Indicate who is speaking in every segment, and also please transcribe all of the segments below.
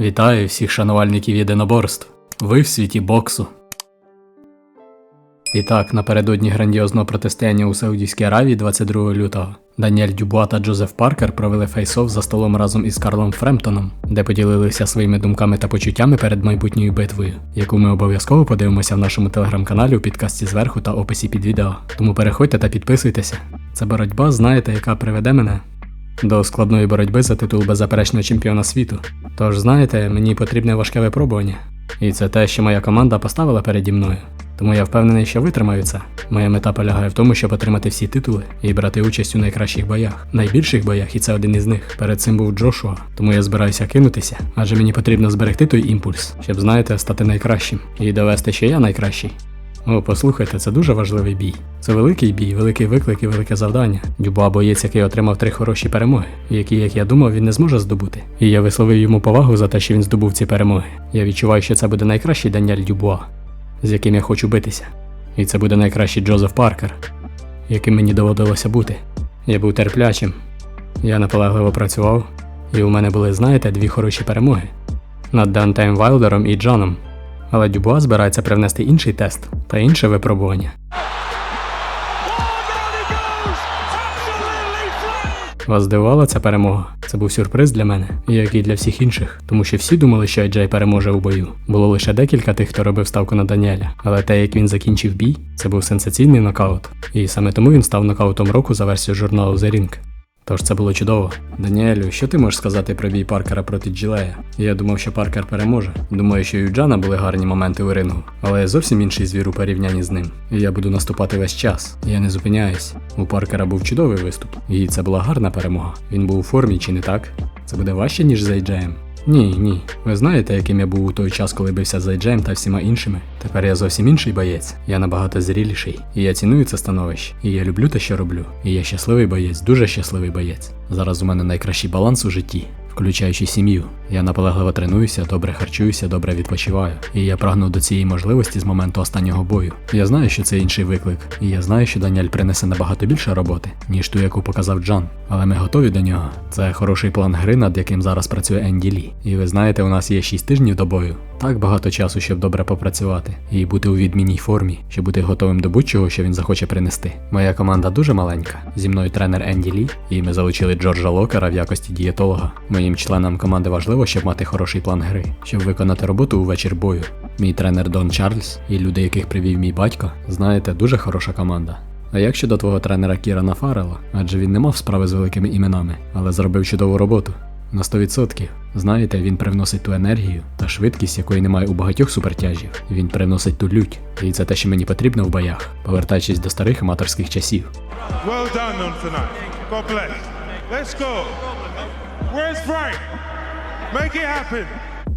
Speaker 1: Вітаю всіх шанувальників єдиноборств. Ви в світі боксу. І так, напередодні грандіозного протистояння у Саудівській Аравії 22 лютого Даніель Дюбуа та Джозеф Паркер провели фейсов за столом разом із Карлом Фремптоном, де поділилися своїми думками та почуттями перед майбутньою битвою, яку ми обов'язково подивимося в нашому телеграм-каналі у підкасті зверху та описі під відео. Тому переходьте та підписуйтеся. Це боротьба, знаєте, яка приведе мене до складної боротьби за титул беззаперечного чемпіона світу. Тож, знаєте, мені потрібне важке випробування. І це те, що моя команда поставила переді мною. Тому я впевнений, що витримаю це. Моя мета полягає в тому, щоб отримати всі титули і брати участь у найкращих боях, найбільших боях, і це один із них. Перед цим був Джошуа, тому я збираюся кинутися, адже мені потрібно зберегти той імпульс, щоб, знаєте, стати найкращим і довести, що я найкращий. О, послухайте, це дуже важливий бій. Це великий бій, великий виклик і велике завдання. Дюбуа боєць, який отримав три хороші перемоги, які, як я думав, він не зможе здобути. І я висловив йому повагу за те, що він здобув ці перемоги. Я відчуваю, що це буде найкращий Даніель Дюбуа, з яким я хочу битися. І це буде найкращий Джозеф Паркер, яким мені доводилося бути. Я був терплячим, я наполегливо працював, і у мене були, знаєте, дві хороші перемоги над Дантеєм Вайлдером і Джоном. Але Дюбуа збирається привнести інший тест та інше випробування. Вас здивувала ця перемога? Це був сюрприз для мене, як і для всіх інших, тому що всі думали, що Еджей переможе у бою. Було лише декілька тих, хто робив ставку на Даніеля, але те, як він закінчив бій, це був сенсаційний нокаут. І саме тому він став нокаутом року за версією журналу The Ring. Тож це було чудово. Даніелю, що ти можеш сказати про бій Паркера проти Джілея? Я думав, що Паркер переможе. Думаю, що і у Джана були гарні моменти у рингу, але я зовсім інший звір у порівнянні з ним. І я буду наступати весь час. Я не зупиняюсь. У Паркера був чудовий виступ, і це була гарна перемога. Він був у формі, чи не так? Це буде важче, ніж з Ейджеєм? Ні, ні. Ви знаєте, яким я був у той час, коли бився з Айджем та всіма іншими. Тепер я зовсім інший боєць. Я набагато зріліший. І я ціную це становище. І я люблю те, що роблю. І я щасливий боєць, дуже щасливий боєць. Зараз у мене найкращий баланс у житті. Включаючи сім'ю, я наполегливо тренуюся, добре харчуюся, добре відпочиваю. І я прагну до цієї можливості з моменту останнього бою. Я знаю, що це інший виклик, і я знаю, що Даніель принесе набагато більше роботи, ніж ту, яку показав Джон. Але ми готові до нього. Це хороший план гри, над яким зараз працює Енді Лі. І ви знаєте, у нас є 6 тижнів до бою. Так багато часу, щоб добре попрацювати і бути у відмінній формі, щоб бути готовим до будь-чого, що він захоче принести. Моя команда дуже маленька. Зі мною тренер Енді Лі, і ми залучили Джорджа Локера в якості дієтолога. Моїм членам команди важливо, щоб мати хороший план гри, щоб виконати роботу у вечір бою. Мій тренер Дон Чарльз і люди, яких привів мій батько, знаєте, дуже хороша команда. А як щодо твого тренера Кірана Фарела, адже він не мав справи з великими іменами, але зробив чудову роботу. На 100%. Знаєте, він привносить ту енергію та швидкість, якої немає у багатьох супертяжів. Він привносить ту лють. І це те, що мені потрібно в боях, повертаючись до старих аматорських часів.
Speaker 2: Well done on tonight. God bless. Let's go. Make it happen.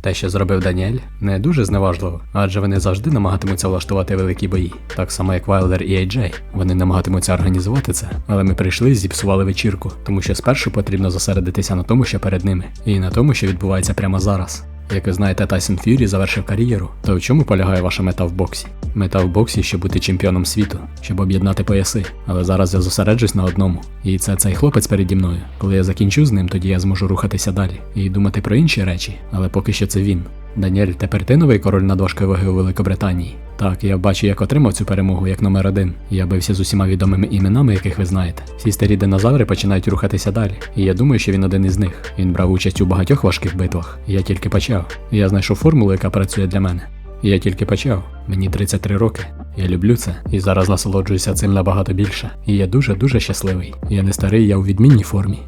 Speaker 1: Те, що зробив Даніель, не дуже зневажливо, адже вони завжди намагатимуться влаштувати великі бої, так само як Вайлдер і Ейджей. Вони намагатимуться організувати це, але ми прийшли і зіпсували вечірку, тому що спершу потрібно зосередитися на тому, що перед ними, і на тому, що відбувається прямо зараз. Як ви знаєте, Тайсон Ф'юрі завершив кар'єру. То в чому полягає ваша мета в боксі? Мета в боксі, щоб бути чемпіоном світу, щоб об'єднати пояси. Але зараз я зосереджусь на одному. І це цей хлопець переді мною. Коли я закінчу з ним, тоді я зможу рухатися далі і думати про інші речі. Але поки що це він. Даніель, тепер ти новий король над важкої ваги у Великобританії. Так, я бачу, як отримав цю перемогу як номер один. Я бився з усіма відомими іменами, яких ви знаєте. Всі старі динозаври починають рухатися далі. І я думаю, що він один із них. Він брав участь у багатьох важких битвах. Я тільки почав. Я знайшов формулу, яка працює для мене. Я тільки почав. Мені 33 роки. Я люблю це і зараз насолоджуюся цим набагато більше. І я дуже дуже щасливий. Я не старий, я у відмінній формі.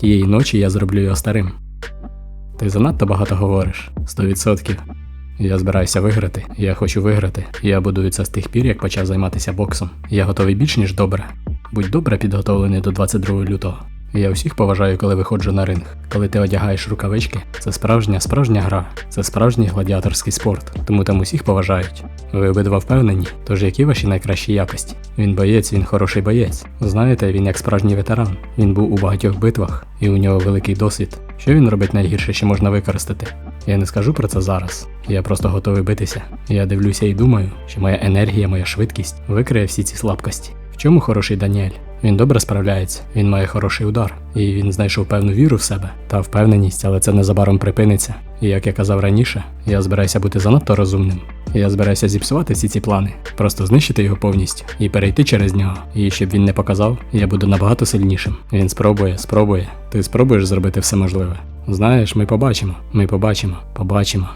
Speaker 1: Тієї ночі я зроблю його старим. Ти занадто багато говориш. 100%. Я збираюся виграти, я хочу виграти. Я будую це з тих пір, як почав займатися боксом. Я готовий більш ніж добре. Будь добре підготовлений до 22 лютого. Я усіх поважаю, коли виходжу на ринг. Коли ти одягаєш рукавички, це справжня справжня гра, це справжній гладіаторський спорт, тому там усіх поважають. Ви обидва впевнені, тож які ваші найкращі якості? Він боєць, він хороший боєць. Знаєте, він як справжній ветеран. Він був у багатьох битвах, і у нього великий досвід. Що він робить найгірше, що можна використати? Я не скажу про це зараз. Я просто готовий битися. Я дивлюся і думаю, що моя енергія, моя швидкість викриє всі ці слабкості. В чому хороший Даніель? Він добре справляється, він має хороший удар, і він знайшов певну віру в себе та впевненість, але це незабаром припиниться. І як я казав раніше, я збираюся бути занадто розумним. Я збираюся зіпсувати всі ці плани, просто знищити його повністю і перейти через нього. І щоб він не показав, я буду набагато сильнішим. Він спробує, спробує. Ти спробуєш зробити все можливе. Знаєш, ми побачимо, ми побачимо, побачимо.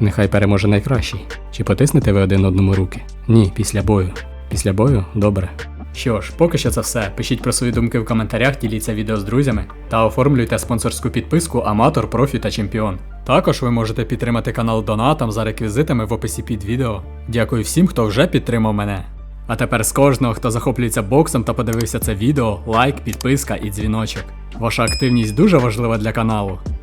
Speaker 1: Нехай переможе найкращий. Чи потиснете ви один одному руки? Ні, після бою. Після бою добре. Що ж, поки що це все. Пишіть про свої думки в коментарях, діліться відео з друзями та оформлюйте спонсорську підписку Аматор, Профі та Чемпіон. Також ви можете підтримати канал донатом за реквізитами в описі під відео. Дякую всім, хто вже підтримав мене. А тепер з кожного, хто захоплюється боксом та подивився це відео, лайк, підписка і дзвіночок. Ваша активність дуже важлива для каналу.